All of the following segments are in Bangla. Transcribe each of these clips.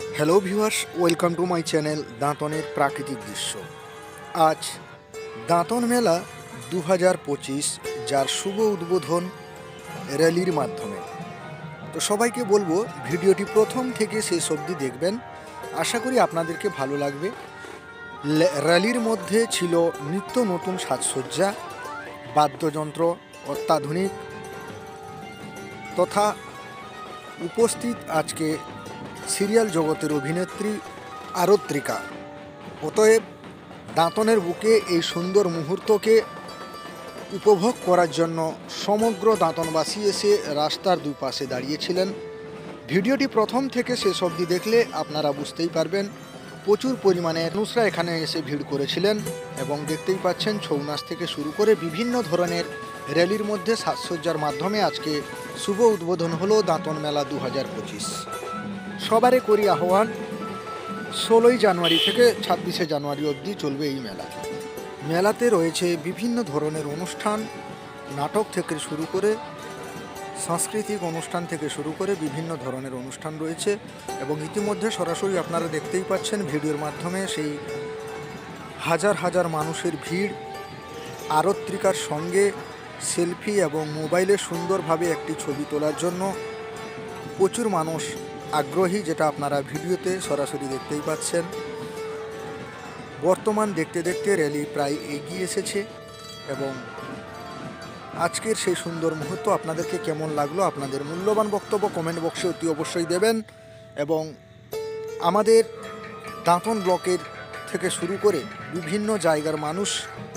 Hello viewers welcome to my channel দাঁতনের প্রাকৃতিক দৃশ্য আজ দাঁতন মেলা দু হাজার পঁচিশ যার শুভ উদ্বোধন র্যালির মাধ্যমে। তো সবাইকে বলব, ভিডিওটি প্রথম থেকে শেষ অবধি দেখবেন। আশা করি আপনাদেরকে ভালো লাগবে। র্যালির মধ্যে ছিল নিত্য নতুন সাজসজ্জা, বাদ্যযন্ত্র, অত্যাধুনিক, তথা উপস্থিত আজকে সিরিয়াল জগতের অভিনেত্রী আরত্রিকা। অতএব দাঁতনের বুকে এই সুন্দর মুহূর্তকে উপভোগ করার জন্য সমগ্র দাঁতনবাসী এসে রাস্তার দুই পাশে দাঁড়িয়েছিলেন। ভিডিওটি প্রথম থেকে শেষ অবধি দেখলে আপনারা বুঝতেই পারবেন, প্রচুর পরিমাণে মানুষরা এখানে এসে ভিড় করেছিলেন এবং দেখতেই পাচ্ছেন ছৌ নাচ থেকে শুরু করে বিভিন্ন ধরনের র্যালির মধ্যে সাজসজ্জার মাধ্যমে আজকে শুভ উদ্বোধন হলো দাঁতন মেলা দু হাজার পঁচিশ। সবারে করি আহ্বান, ষোলোই জানুয়ারি থেকে ছাব্বিশে জানুয়ারি অবধি চলবে এই মেলা। মেলাতে রয়েছে বিভিন্ন ধরনের অনুষ্ঠান, নাটক থেকে শুরু করে সাংস্কৃতিক অনুষ্ঠান থেকে শুরু করে বিভিন্ন ধরনের অনুষ্ঠান রয়েছে এবং ইতিমধ্যে সরাসরি আপনারা দেখতেই পাচ্ছেন ভিডিওর মাধ্যমে সেই হাজার হাজার মানুষের ভিড়, আরত্রিকার সঙ্গে সেলফি এবং মোবাইলে সুন্দরভাবে একটি ছবি তোলার জন্য প্রচুর মানুষ আগ্রহী যেটা আপনারা ভিডিওতে সরাসরি দেখতেই পাচ্ছেন। বর্তমান দেখতে দেখতে র্যালি প্রায় এগিয়ে এসেছে এবং আজকের সেই সুন্দর মুহূর্ত আপনাদেরকে কেমন লাগল, আপনাদের মূল্যবান বক্তব্য কমেন্ট বক্সে অতি অবশ্যই দেবেন এবং আমাদের দাঁতন ব্লকের থেকে শুরু করে বিভিন্ন জায়গার মানুষ,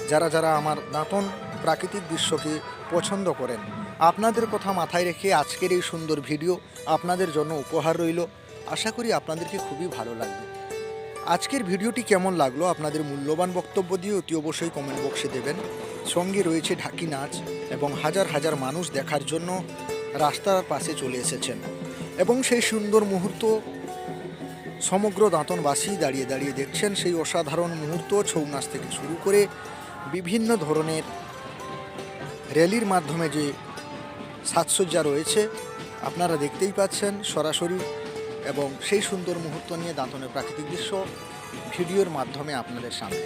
যারা যারা আমার দাঁতন প্রাকৃতিক দৃশ্যকে পছন্দ করেন আপনাদের কথা মাথায় রেখে আজকের এই সুন্দর ভিডিও আপনাদের জন্য উপহার রইল। আশা করি আপনাদেরকে খুবই ভালো লাগবে। আজকের ভিডিওটি কেমন লাগল আপনাদের মূল্যবান বক্তব্য দিয়ে অতি অবশ্যই কমেন্ট বক্সে দেবেন। সঙ্গে রয়েছে ঢাকি নাচ এবং হাজার হাজার মানুষ দেখার জন্য রাস্তার পাশে চলে এসেছেন। এবং সেই সুন্দর মুহূর্ত সমগ্র দাঁতনবাসী দাঁড়িয়ে দাঁড়িয়ে দেখছেন সেই অসাধারণ মুহূর্ত ছৌ নাচ থেকে শুরু করে বিভিন্ন ধরনের র্যালির মাধ্যমে যে সাজসজ্জা রয়েছে। আপনারা দেখতেই পাচ্ছেন সরাসরি এবং সেই সুন্দর মুহূর্ত নিয়ে দাঁতনের প্রাকৃতিক দৃশ্য ভিডিওর মাধ্যমে আপনাদের সামনে।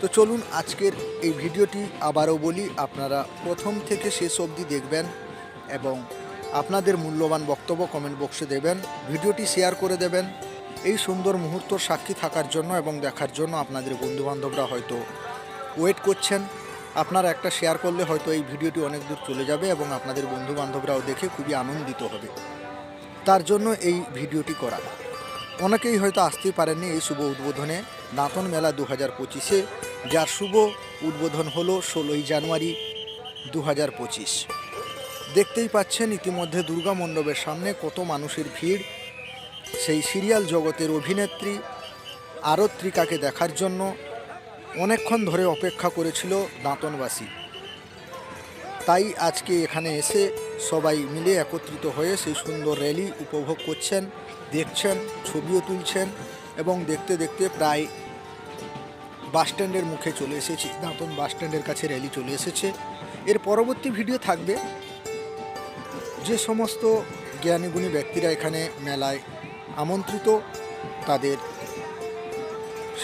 তো চলুন আজকের এই ভিডিওটি আবারও বলি, আপনারা প্রথম থেকে শেষ অবধি দেখবেন এবং আপনাদের মূল্যবান বক্তব্য কমেন্ট বক্সে দেবেন, ভিডিওটি শেয়ার করে দেবেন। এই সুন্দর মুহূর্ত সাক্ষী থাকার জন্য এবং দেখার জন্য আপনাদের বন্ধুবান্ধবরা হয়তো ওয়েট করছেন। আপনারা একটা শেয়ার করলে হয়তো এই ভিডিওটি অনেক দূর চলে যাবে এবং আপনাদের বন্ধুবান্ধবরাও দেখে খুবই আনন্দিত হবে। তার জন্য এই ভিডিওটি করা। অনেকেই হয়তো আসতেই পারেননি এই শুভ উদ্বোধনে। দাঁতন মেলা দু হাজার পঁচিশে, যার শুভ উদ্বোধন হলো ষোলোই জানুয়ারি দু হাজার পঁচিশ। দেখতেই পাচ্ছেন ইতিমধ্যে দুর্গা মণ্ডপের সামনে কত মানুষের ভিড়। সেই সিরিয়াল জগতের অভিনেত্রী আরত্রিকাকে দেখার জন্য অনেকক্ষণ ধরে অপেক্ষা করেছিল দাঁতনবাসী। তাই আজকে এখানে এসে সবাই মিলে একত্রিত হয়ে সেই সুন্দর র্যালি উপভোগ করছেন, দেখছেন, ছবিও তুলছেন এবং দেখতে দেখতে প্রায় বাস স্ট্যান্ডের মুখে চলে এসেছি। দাঁতন বাস স্ট্যান্ডের কাছে র্যালি চলে এসেছে। এর পরবর্তী ভিডিও থাকবে। যে সমস্ত জ্ঞানীগুণী ব্যক্তিরা এখানে মেলায় আমন্ত্রিত, তাদের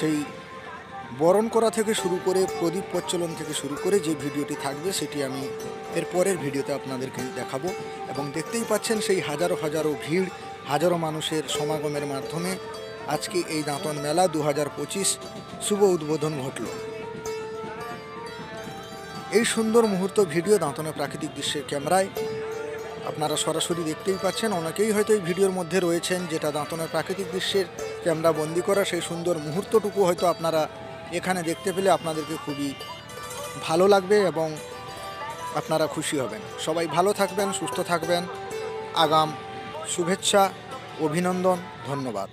সেই বরণ করা থেকে শুরু করে প্রদীপ প্রচলন থেকে শুরু করে যে ভিডিওটি থাকবে সেটি আমি এর পরের ভিডিওতে আপনাদেরকে দেখাবো। এবং দেখতেই পাচ্ছেন সেই হাজারো হাজারো ভিড়, হাজারো মানুষের সমাগমের মাধ্যমে আজকে এই দাঁতন মেলা দু হাজার পঁচিশ শুভ উদ্বোধন ঘটল। এই সুন্দর মুহূর্ত ভিডিও দাঁতনের প্রাকৃতিক দৃশ্যের ক্যামেরায় আপনারা সরাসরি দেখতেই পাচ্ছেন। অনেকেই হয়তো এই ভিডিওর মধ্যে রয়েছেন যেটা দাঁতনের প্রাকৃতিক দৃশ্যের ক্যামেরা বন্দি করা সেই সুন্দর মুহূর্তটুকু হয়তো আপনারা এখানে দেখতে পেলে আপনাদেরকে খুবই ভালো লাগবে এবং আপনারা খুশি হবেন। সবাই ভালো থাকবেন, সুস্থ থাকবেন। আগাম শুভেচ্ছা, অভিনন্দন, ধন্যবাদ।